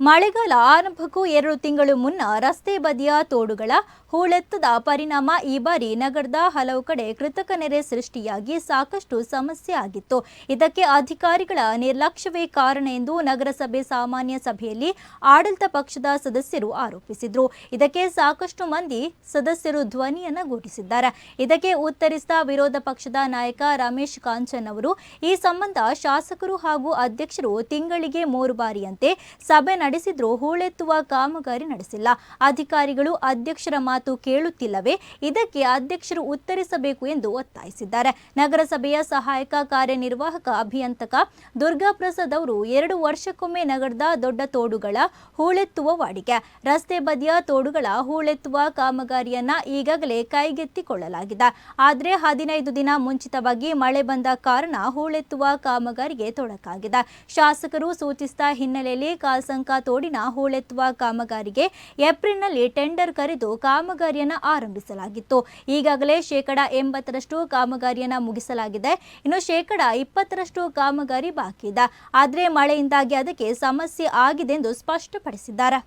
ಮಳೆಗಾಲ ಆರಂಭಕ್ಕೂ ಎರಡು ತಿಂಗಳು ಮುನ್ನ ರಸ್ತೆ ಬದಿಯ ತೋಡುಗಳ ಹೂಳೆತ್ತದ ಪರಿಣಾಮ ಈ ಬಾರಿ ನಗರದ ಹಲವು ಕಡೆ ಕೃತಕ ನೆರೆ ಸೃಷ್ಟಿಯಾಗಿ ಸಾಕಷ್ಟು ಸಮಸ್ಯೆ ಆಗಿತ್ತು. ಇದಕ್ಕೆ ಅಧಿಕಾರಿಗಳ ನಿರ್ಲಕ್ಷ್ಯವೇ ಕಾರಣ ಎಂದು ನಗರಸಭೆ ಸಾಮಾನ್ಯ ಸಭೆಯಲ್ಲಿ ಆಡಳಿತ ಪಕ್ಷದ ಸದಸ್ಯರು ಆರೋಪಿಸಿದರು. ಇದಕ್ಕೆ ಸಾಕಷ್ಟು ಮಂದಿ ಸದಸ್ಯರು ಧ್ವನಿಯನ್ನು ಗೂಡಿಸಿದ್ದಾರೆ ಇದಕ್ಕೆ ಉತ್ತರಿಸಿದ ವಿರೋಧ ಪಕ್ಷದ ನಾಯಕ ರಮೇಶ್ ಕಾಂಚನ್ ಅವರು, ಈ ಸಂಬಂಧ ಶಾಸಕರು ಹಾಗೂ ಅಧ್ಯಕ್ಷರು ತಿಂಗಳಿಗೆ ಮೂರು ಬಾರಿಯಂತೆ ಸಭೆ ನಡೆಸಿದ್ರೂ ಹೂಳೆತ್ತುವ ಕಾಮಗಾರಿ ನಡೆಸಿಲ್ಲ. ಅಧಿಕಾರಿಗಳು ಅಧ್ಯಕ್ಷರ ಮಾತು ಕೇಳುತ್ತಿಲ್ಲವೇ? ಇದಕ್ಕೆ ಅಧ್ಯಕ್ಷರು ಉತ್ತರಿಸಬೇಕು ಎಂದು ಒತ್ತಾಯಿಸಿದ್ದಾರೆ. ನಗರಸಭೆಯ ಸಹಾಯಕ ಕಾರ್ಯನಿರ್ವಾಹಕ ಅಭಿಯಂತಕ ದುರ್ಗಾ ಪ್ರಸಾದ್ ಅವರು ಎರಡು ವರ್ಷಕ್ಕೊಮ್ಮೆ ನಗರದ ದೊಡ್ಡ ತೋಡುಗಳ ಹೂಳೆತ್ತುವ ವಾಡಿಕೆ, ರಸ್ತೆ ಬದಿಯ ತೋಡುಗಳ ಹೂಳೆತ್ತುವ ಕಾಮಗಾರಿಯನ್ನ ಈಗಾಗಲೇ ಕೈಗೆತ್ತಿಕೊಳ್ಳಲಾಗಿದೆ. ಆದರೆ ಹದಿನೈದು ದಿನ ಮುಂಚಿತವಾಗಿ ಮಳೆ ಬಂದ ಕಾರಣ ಹೂಳೆತ್ತುವ ಕಾಮಗಾರಿಗೆ ತೊಡಕಾಗಿದೆ. ಶಾಸಕರು ಸೂಚಿಸಿದ ಹಿನ್ನೆಲೆಯಲ್ಲಿ ಕಾಲ್ಸಂಕ ತೋಡಿನ ಹೂಳೆತ್ತುವ ಕಾಮಗಾರಿಗೆ ಏಪ್ರಿಲ್ನಲ್ಲಿ ಟೆಂಡರ್ ಕರೆದು ಕಾಮಗಾರಿಯನ್ನ ಆರಂಭಿಸಲಾಗಿತ್ತು. ಈಗಾಗಲೇ ಶೇಕಡ ಎಂಬತ್ತರಷ್ಟು ಕಾಮಗಾರಿಯನ್ನ ಮುಗಿಸಲಾಗಿದೆ. ಇನ್ನು ಶೇಕಡ ಇಪ್ಪತ್ತರಷ್ಟು ಕಾಮಗಾರಿ ಬಾಕಿ ಇದೆ. ಆದರೆ ಮಳೆಯಿಂದಾಗಿ ಅದಕ್ಕೆ ಸಮಸ್ಯೆ ಆಗಿದೆ ಎಂದು ಸ್ಪಷ್ಟಪಡಿಸಿದ್ದಾರೆ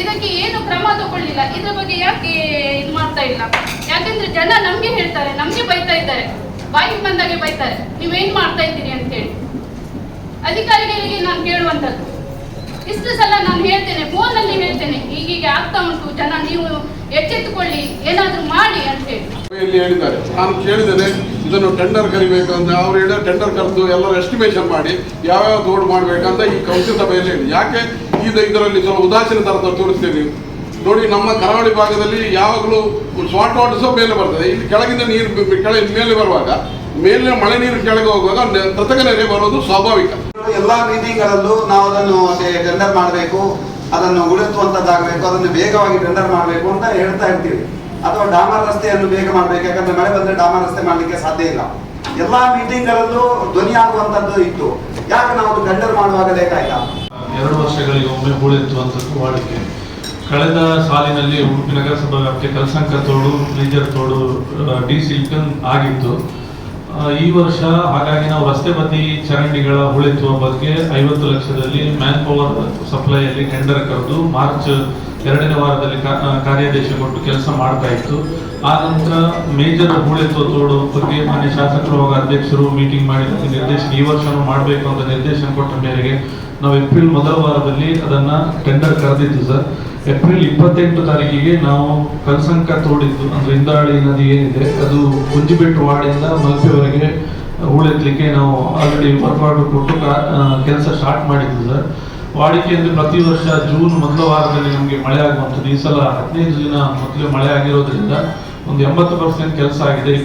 ಇದಕ್ಕೆ ಏನು ಕ್ರಮ ತಗೊಳ್ಳಿಲ್ಲ. ಇದ್ರ ಬಗ್ಗೆ ಯಾಕೆ ಇದು ಮಾಡ್ತಾ ಇಲ್ಲ? ಯಾಕಂದ್ರೆ ಜನ ನಮ್ಗೆ ಹೇಳ್ತಾರೆ, ನಮ್ಗೆ ಬೈತಾ ಇದ್ದಾರೆ. ಬಾಯಿಗೆ ಬಂದಾಗೆ ಬೈತಾರೆ. ನೀವೇನ್ ಮಾಡ್ತಾ ಇದ್ದೀರಿ ಅಂತ ಹೇಳಿ. ನಾನು ಕೇಳುವಂಥದ್ದು. ಇಷ್ಟು ಸಲ ನಾನು ಹೇಳ್ತೇನೆ, ಫೋನಲ್ಲಿ ಹೇಳ್ತೇನೆ ಹೀಗೀಗೆ ಆಗ್ತಾ ಉಂಟು, ಜನ ನೀವು ಎಚ್ಚೆತ್ತುಕೊಳ್ಳಿ, ಏನಾದರೂ ಮಾಡಿ ಅಂತ ಹೇಳಿ. ಹೇಳಿದ್ದಾರೆ. ನಾನು ಕೇಳಿದ್ದೇನೆ, ಇದನ್ನು ಟೆಂಡರ್ ಕರಿಬೇಕು ಅಂತ ಅವ್ರು ಹೇಳಿದ ಟೆಂಡರ್ ಕರೆದು ಎಲ್ಲರೂ ಎಸ್ಟಿಮೇಷನ್ ಮಾಡಿ, ಯಾವ್ಯಾವ ತೋಡು ಮಾಡಬೇಕಂತ ಈ ಕೌನ್ಸಿಲ್ ಸಭೆಯಲ್ಲಿ ಹೇಳಿ. ಯಾಕೆ? ಇದು ಇದರಲ್ಲಿ ಸ್ವಲ್ಪ ಉದಾಸೀನ ಥರದ ತೋರಿಸ್ತೀವಿ ನೀವು ನೋಡಿ, ನಮ್ಮ ಕರಾವಳಿ ಭಾಗದಲ್ಲಿ ಯಾವಾಗಲೂ ಸ್ವಾಟ್ ವಾಟರ್ಸು ಮೇಲೆ ಬರ್ತದೆ. ಇಲ್ಲಿ ಕೆಳಗಿಂದ ನೀರು ಕೆಳಗೆ ಮೇಲೆ ಬರುವಾಗ ಮೇಲಿನ ಮಳೆ ನೀರು ಕೆಳಗೆ ಹೋಗುವಾಗ ಕೃತಕ ನೆರೆ ಬರೋದು ಸ್ವಾಭಾವಿಕ. ಎಲ್ಲಾ ಮೀಟಿಂಗ್ಗಳಲ್ಲೂ ನಾವು ಅದನ್ನು ಟೆಂಡರ್ ಮಾಡಬೇಕು, ಅದನ್ನು ಉಳಿಸುವಂತದ್ದಾಗಬೇಕು, ಅದನ್ನು ವೇಗವಾಗಿ ಟೆಂಡರ್ ಮಾಡಬೇಕು ಅಂತ ಹೇಳ್ತಾ ಇರ್ತೀವಿ. ಅಥವಾ ಡಾಮರ್ ರಸ್ತೆಯನ್ನು ಬೇಗ ಮಾಡಬೇಕು, ಯಾಕಂದ್ರೆ ಮಳೆ ಬಂದ್ರೆ ಡಾಮರ್ ರಸ್ತೆ ಮಾಡ್ಲಿಕ್ಕೆ ಸಾಧ್ಯ ಇಲ್ಲ. ಎಲ್ಲಾ ಮೀಟಿಂಗ್ಗಳಲ್ಲೂ ಧ್ವನಿ ಆಗುವಂತದ್ದು ಇತ್ತು. ಯಾಕೆ ನಾವು ಟೆಂಡರ್ ಮಾಡುವಾಗ ಬೇಕಾಯ್ತಾ ಎರಡು ವರ್ಷಗಳಿಗೆ ಒಮ್ಮೆ ಹೂಳೆತ್ತುವಂಥದ್ದು ವಾಡಿಕೆ ಕಳೆದ ಸಾಲಿನಲ್ಲಿ ಉಡುಪಿ ನಗರಸಭಾ ವ್ಯಾಪ್ತಿಯ ಕಲಸಂಕ ತೋಡು ಮೇಜರ್ ತೋಡು ಡಿ ಸಿಲ್ಕನ್ ಆಗಿತ್ತು. ಈ ವರ್ಷ ಹಾಗಾಗಿ ನಾವು ರಸ್ತೆ ಬದಿ ಚರಂಡಿಗಳ ಉಳಿತುವ ಬಗ್ಗೆ ಐವತ್ತು ಲಕ್ಷದಲ್ಲಿ ಮ್ಯಾನ್ ಪವರ್ ಸಪ್ಲೈಯಲ್ಲಿ ಟೆಂಡರ್ ಕರೆದು ಮಾರ್ಚ್ ಎರಡನೇ ವಾರದಲ್ಲಿ ಕಾರ್ಯಾದೇಶ ಕೊಟ್ಟು ಕೆಲಸ ಮಾಡ್ತಾ ಇತ್ತು. ಆ ನಂತರ ಮೇಜರ್ ಹೂಳೆತ್ತುವ ತೋಡು ಬಗ್ಗೆ ಮಾನ್ಯ ಶಾಸಕರು ಹಾಗೂ ಅಧ್ಯಕ್ಷರು ಮೀಟಿಂಗ್ ಮಾಡಿ ನಿರ್ದೇಶನ ಈ ವರ್ಷನೂ ಮಾಡಬೇಕು ಅಂತ ನಿರ್ದೇಶನ ಕೊಟ್ಟ ಮೇರೆಗೆ ನಾವು ಏಪ್ರಿಲ್ ಮೊದಲ ವಾರದಲ್ಲಿ ಅದನ್ನು ಟೆಂಡರ್ ಕರೆದಿತ್ತು ಸರ್. ಏಪ್ರಿಲ್ ಇಪ್ಪತ್ತೆಂಟು ತಾರೀಕಿಗೆ ನಾವು ಕಲ್ಸಂಕ ತೋಡಿದ್ದು, ಅಂದ್ರೆ ಇಂದಾಳಿ ನದಿ ಏನಿದೆ, ಅದು ಕುಂಜಿಬೆಟ್ಟು ವಾರ್ಡಿಂದ ಮಲ್ಪೆವರೆಗೆ ಹೂಳೆತ್ತಲಿಕ್ಕೆ ನಾವು ಆಲ್ರೆಡಿ ವರ್ಕ್ ಕೊಟ್ಟು ಕೆಲಸ ಸ್ಟಾರ್ಟ್ ಮಾಡಿದ್ದು ಸರ್. ವಾಡಿಕೆ ಅಂದ್ರೆ ಪ್ರತಿ ವರ್ಷ ಜೂನ್ ಮೊದಲ ವಾರದಲ್ಲಿ ನಮಗೆ ಮಳೆ ಆಗುವಂಥದ್ದು. ಈ ಸಲ ಹದಿನೈದು ದಿನ ಮೊದಲೇ ಮಳೆ ಆಗಿರೋದ್ರಿಂದ ಒಂದು ಎಂಬತ್ತು ಪರ್ಸೆಂಟ್ ಕೆಲಸ ಆಗಿದೆ.